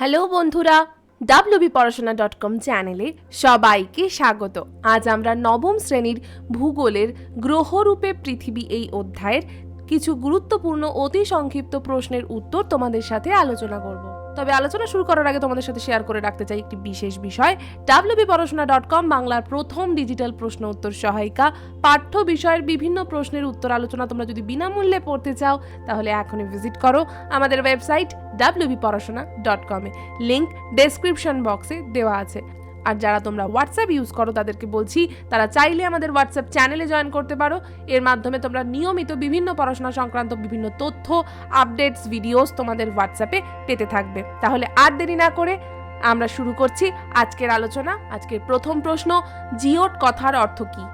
Hello বন্ধুরা WB পড়াশোনা dot com চ্যানেলে সবাইকে স্বাগত। আজ আমরা নবম শ্রেণির ভূগোলের গ্রহরূপে পৃথিবী এই অধ্যায়ের কিছু গুরুত্বপূর্ণ অতি সংক্ষিপ্ত প্রশ্নের উত্তর তোমাদের সাথে আলোচনা করব। তবে আলোচনা শুরু করার আগে তোমাদের সাথে শেয়ার করে রাখতে চাই একটি বিশেষ বিষয়। ডাব্লিউবি পড়াশোনা ডট কম বাংলার প্রথম ডিজিটাল প্রশ্ন উত্তর সহায়িকা। পাঠ্য বিষয়ের বিভিন্ন প্রশ্নের উত্তর আলোচনা তোমরা যদি বিনামূল্যে পড়তে চাও, তাহলে এখনই ভিজিট করো আমাদের ওয়েবসাইট ডাব্লিউবি পড়াশোনা ডট কমে লিঙ্ক ডেসক্রিপশন বক্সে দেওয়া আছে। আর যারা তোমরা হোয়াটসঅ্যাপ ইউজ করো, তাদেরকে বলছি, তারা চাইলে আমাদের হোয়াটসঅ্যাপ চ্যানেলে জয়েন করতে পারো। এর মাধ্যমে তোমরা নিয়মিত বিভিন্ন পড়াশোনা সংক্রান্ত বিভিন্ন তথ্য আপডেটস ভিডিওস তোমাদের হোয়াটসঅ্যাপে পেতে থাকবে। তাহলে আর দেরি না করে আমরা শুরু করছি আজকের আলোচনা, আজকের প্রথম প্রশ্ন, জিওট কথার অর্থ কী?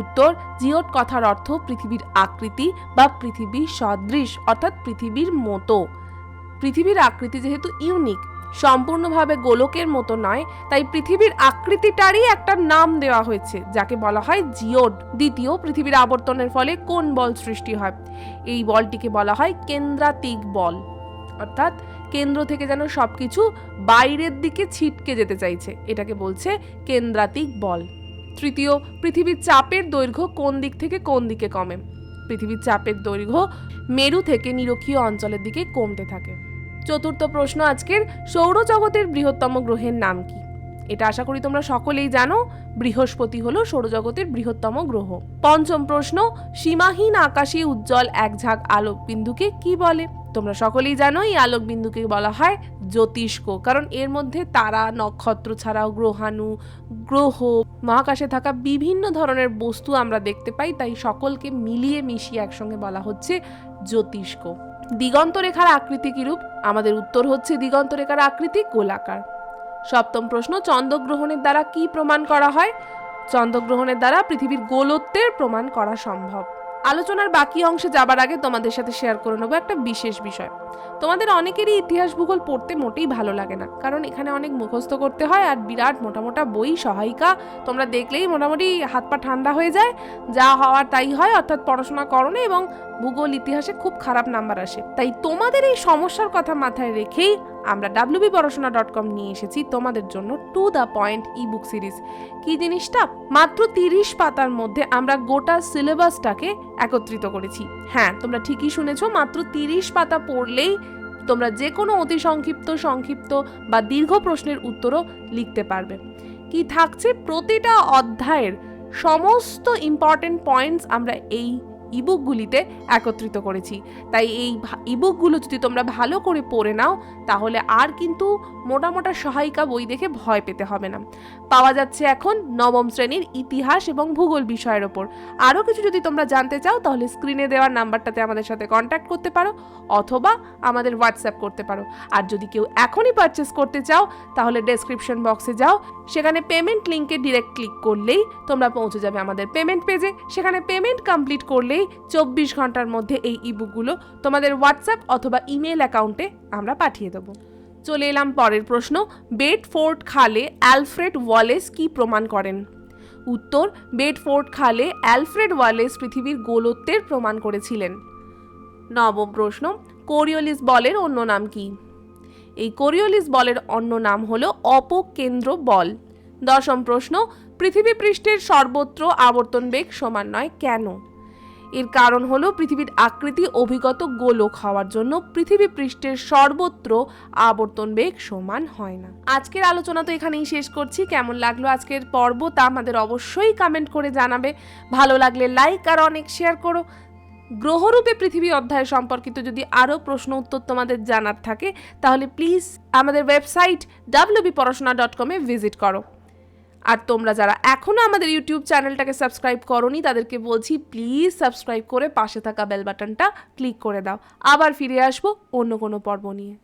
উত্তর, জিওট কথার অর্থ পৃথিবীর আকৃতি বা পৃথিবীর সদৃশ, অর্থাৎ পৃথিবীর মতো। পৃথিবীর আকৃতি যেহেতু ইউনিক সম্পূর্ণভাবে গোলকের মতো নয়, তাই পৃথিবীর আকৃতিটারই একটা নাম দেওয়া হয়েছে, যাকে বলা হয় জিওড। দ্বিতীয়, পৃথিবীর আবর্তনের ফলে কোন বল সৃষ্টি হয়? এই বলটিকে বলা হয় কেন্দ্রাতিক বল। অর্থাৎ কেন্দ্র থেকে যেন সবকিছু বাইরের দিকে ছিটকে যেতে চাইছে, এটাকে বলছে কেন্দ্রাতিক বল। তৃতীয়, পৃথিবীর চাপের দৈর্ঘ্য কোন দিক থেকে কোন দিকে কমে? পৃথিবীর চাপের দৈর্ঘ্য মেরু থেকে নিরক্ষীয় অঞ্চলের দিকে কমতে থাকে। চতুর্থ প্রশ্ন আজকের সৌরজগতের বৃহত্তম গ্রহের নাম কি? এটা আশা করি তোমরা সকলেই জানো, বৃহস্পতি হলো সৌরজগতের বৃহত্তম গ্রহ। পঞ্চম প্রশ্ন, সীমাহীন আকাশে উজ্জ্বল এক ঝাঁক আলোক বিন্দুকে কি বলে? তোমরা সকলেই জানো, এই আলোক বিন্দুকে বলা হয় জ্যোতিষ্ক। কারণ এর মধ্যে তারা, নক্ষত্র ছাড়াও গ্রহাণু, গ্রহ, মহাকাশে থাকা বিভিন্ন ধরনের বস্তু আমরা দেখতে পাই, তাই সকলকে মিলিয়ে মিশিয়ে একসঙ্গে বলা হচ্ছে জ্যোতিষ্ক। দিগন্ত রেখার আকৃতি কিরূপ? আমাদের উত্তর হচ্ছে দিগন্ত রেখার আকৃতি গোলাকার। সপ্তম প্রশ্ন, চন্দ্রগ্রহণের দ্বারা কি প্রমাণ করা হয়? চন্দ্রগ্রহণের দ্বারা পৃথিবীর গোলত্বের প্রমাণ করা সম্ভব। আলোচনার বাকি অংশে যাবার আগে তোমাদের সাথে শেয়ার করে নেব একটা বিশেষ বিষয়। তোমাদের অনেকেরই ইতিহাস ভূগোল পড়তে মোটেই ভালো লাগে না, কারণ এখানে অনেক মুখস্থ করতে হয় আর বিরাট মোটা মোটা বই, সহায়িকা, তোমরা দেখলেই মোটামুটি হাত পা ঠান্ডা হয়ে যায়, যা হওয়ার তাই হয়, অর্থাৎ পড়াশোনা করো এবং ভূগোল, ইতিহাসে খুব খারাপ নাম্বার আসে। তাই তোমাদের এই সমস্যার কথা মাথায় রেখেই আমরা ডাব্লিউবি পড়াশোনা ডট কম নিয়ে এসেছি তোমাদের জন্য to the point e book series. কি জিনিসটা? মাত্র তিরিশ পাতার মধ্যে আমরা গোটা সিলেবাসটাকে একত্রিত করেছি। হ্যাঁ তোমরা ঠিকই শুনেছো, মাত্র তিরিশ পাতা পড়লেই তোমরা যে কোনো অতি সংক্ষিপ্ত সংক্ষিপ্ত বা দীর্ঘ প্রশ্নের উত্তরও লিখতে পারবে। কি থাকছে? প্রতিটা অধ্যায়ের সমস্ত ইম্পর্টেন্ট পয়েন্টস আমরা এই ইবুকগুলিতে একত্রিত করেছি। তাই এই ইবুকগুলো যদি তোমরা ভালো করে পড়ে নাও, তাহলে আর কিন্তু মোটা মোটা সহায়িকা বই দেখে ভয় পেতে হবে না। পাওয়া যাচ্ছে এখন নবম শ্রেণির ইতিহাস এবং ভূগোল বিষয়ের ওপর। আরও কিছু যদি তোমরা জানতে চাও, তাহলে স্ক্রিনে দেওয়ার নাম্বারটাতে আমাদের সাথে কন্ট্যাক্ট করতে পারো অথবা আমাদের হোয়াটসঅ্যাপ করতে পারো। আর যদি কেউ এখনই পারচেস করতে চাও, তাহলে ডেসক্রিপশন বক্সে যাও। সেখানে পেমেন্ট লিঙ্কে ডিরেক্ট ক্লিক করলেই তোমরা পৌঁছে যাবে আমাদের পেমেন্ট পেজে সেখানে পেমেন্ট কমপ্লিট করলেই চব্বিশ ঘণ্টার মধ্যে এই ইবুকগুলো তোমাদের হোয়াটসঅ্যাপ অথবা ইমেল অ্যাকাউন্টে আমরা পাঠিয়ে দেবো। চলে এলাম পরের প্রশ্ন, বেডফোর্ড খালে অ্যালফ্রেড ওয়ালেস কি প্রমাণ করেন? উত্তর, বেডফোর্ড খালে অ্যালফ্রেড ওয়ালেস পৃথিবীর গোলত্বের প্রমাণ করেছিলেন। নবম প্রশ্ন, কোরিওলিস বলের অন্য নাম কি? এই কোরিওলিস বলের অন্য নাম হলো অপকেন্দ্র বল। দশম প্রশ্ন, পৃথিবী পৃষ্ঠের সর্বত্র আবর্তন বেগ সমান নয় কেন? এর কারণ হলো পৃথিবীর আকৃতি অভিগত গোলক হওয়ার জন্য পৃথিবী পৃষ্ঠের সর্বত্র আবর্তন বেগ সমান হয় না। আজকের আলোচনা তো এখানেই শেষ করছি। কেমন লাগল আজকের পর্ব তা আমাদের অবশ্যই কমেন্ট করে জানাবে। ভালো লাগলে লাইক আর অনেক শেয়ার করো। গ্রহরূপে পৃথিবী অধ্যায় সম্পর্কিত যদি আরও প্রশ্ন, উত্তর তোমাদের জানার থাকে, তাহলে প্লিজ আমাদের ওয়েবসাইট ডাব্লিউবি পড়াশোনা ডট কমে ভিজিট করো। আর তোমরা যারা এখনও আমাদের ইউটিউব চ্যানেলটাকে সাবস্ক্রাইব করনি, তাদেরকে বলছি প্লিজ সাবস্ক্রাইব করে পাশে থাকা বেল বাটনটা ক্লিক করে দাও। আবার ফিরে আসব অন্য কোনো পর্ব নিয়ে।